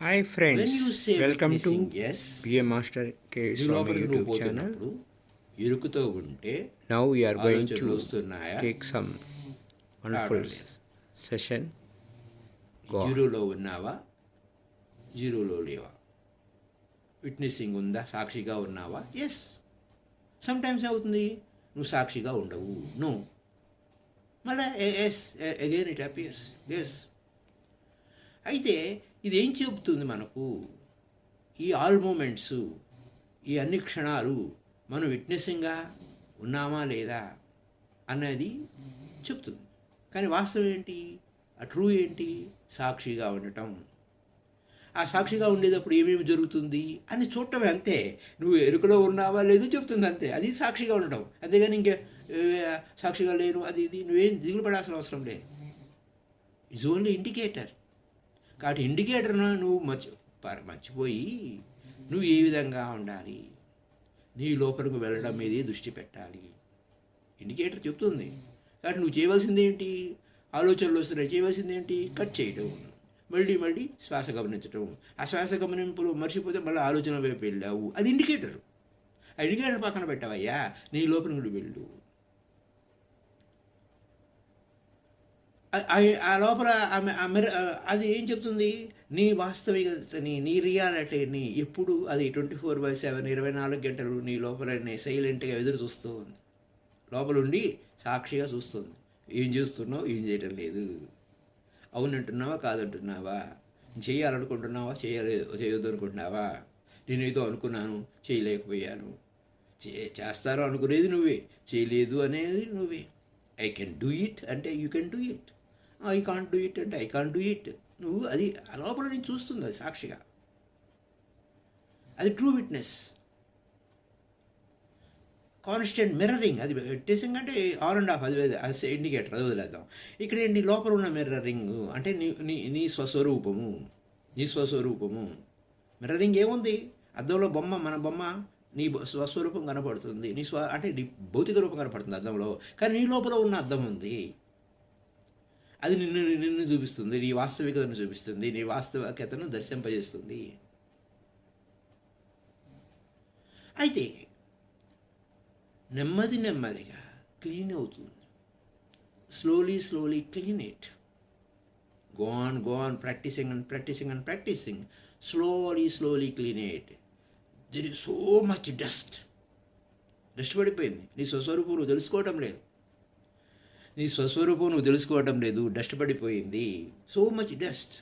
Hi friends welcome to BA master K Swami YouTube channel ఇరుకుతో ఉంటే now we are going ఆలోచనలు to take some wonderful session. జీరోలో ఉన్నావా? జీరోలో లేవా? విట్నెసింగ్ ఉందా? సాక్షిగా ఉన్నావా? ఎస్ సమ్ టైమ్స్ అవుతుంది. నువ్వు సాక్షిగా ఉండవు. నో మళ్ళా yes again it appears yes అయితే ఇది ఏం చెబుతుంది మనకు? ఈ ఆల్ మూమెంట్స్ ఈ అన్ని క్షణాలు మనం విట్నెసింగ్గా ఉన్నామా లేదా అన్నది చెప్తుంది. కానీ వాస్తవం ఏంటి? ఆ ట్రూ ఏంటి? సాక్షిగా ఉండటం. ఆ సాక్షిగా ఉండేటప్పుడు ఏమేమి జరుగుతుంది? అని చూడటమే అంతే. నువ్వు ఎరుకలో ఉన్నావా లేదో చెప్తుంది అంతే. అది సాక్షిగా ఉండటం. అంతేగాని ఇంకే సాక్షిగా లేను అది ఇది. నువ్వేం దిగులు పడాల్సిన అవసరం లేదు. It's only indicator. కాబట్టి ఇండికేటర్ను నువ్వు మర్చి మర్చిపోయి నువ్వు ఏ విధంగా ఉండాలి? నీ లోపలికి వెళ్ళడం మీదే దృష్టి పెట్టాలి. ఇండికేటర్ చెప్తుంది. కాబట్టి నువ్వు చేయవలసింది ఏంటి? ఆలోచనలు వస్తున్నాయి. చేయవలసింది ఏంటి? కట్ చేయడం మళ్ళీ మళ్ళీ శ్వాస గమనించడం ఆ శ్వాస గమనింపులు మర్చిపోతే మళ్ళీ ఆలోచన వైపు వెళ్ళావు. అది ఇండికేటర్. ఆ ఇండికేటర్ పక్కన పెట్టావయ్యా. నీ లోపల నుండి వెళ్ళు. ఆ- లోపల ఆమె ఆ అది ఏం చెప్తుంది? నీ వాస్తవికతని నీ రియాలిటీని ఎప్పుడు అది ట్వంటీ ఫోర్ బై సెవెన్ ఇరవై నాలుగు గంటలు నీ లోపల సైలెంట్గా ఎదురు చూస్తూ ఉంది. లోపల ఉండి సాక్షిగా చూస్తుంది. ఏం చేస్తున్నావు? ఏం చేయటం లేదు. అవునంటున్నావా? కాదంటున్నావా? చేయాలనుకుంటున్నావా? చేయలేదు చేయొద్దు అనుకుంటున్నావా నేను ఏదో అనుకున్నాను చేయలేకపోయాను. చే చేస్తారు అనుకునేది నువ్వే చేయలేదు అనేది నువ్వే. ఐ కెన్ డూ ఇట్ అంటే you can do it I can't do it అంటే ఐ కాంట్ డూ ఇట్ నువ్వు అది ఆ లోపల నేను చూస్తుంది అది సాక్షిగా. అది ట్రూ విట్నెస్ కాన్స్టెంట్ మిర్రరింగ్ అది టెస్టింగ్ అంటే ఆన్ అండ్ ఆఫ్ అది అది ఇండికేటర్ అది వదిలేద్దాం. ఇక్కడ ఏంటి? లోపల ఉన్న మిర్రరింగ్ అంటే నీ నీ నీ స్వస్వరూపము. నీ స్వస్వరూపము. మిర్రరింగ్ ఏముంది? అద్దంలో బొమ్మ మన బొమ్మ నీ స్వస్వరూపం కనపడుతుంది. నీ స్వ అంటే నీ భౌతిక రూపం కనపడుతుంది అద్దంలో. కానీ నీ లోపల ఉన్న అద్దం ఉంది. అది నిన్ను నిన్ను చూపిస్తుంది. నీ వాస్తవికతను చూపిస్తుంది. నీ వాస్తవికతను దర్శింపజేస్తుంది. అయితే నెమ్మది నెమ్మదిగా క్లీన్ అవుతుంది. Slowly slowly clean it. Go on go on practising and practising and practising slowly slowly clean it there is so much dust dust పడిపోయింది. నీ స్వస్వరూపం నువ్వు తెలుసుకోవటం లేదు. నీ స్వస్వరూపం నువ్వు తెలుసుకోవటం లేదు డస్ట్ పడిపోయింది. So much dust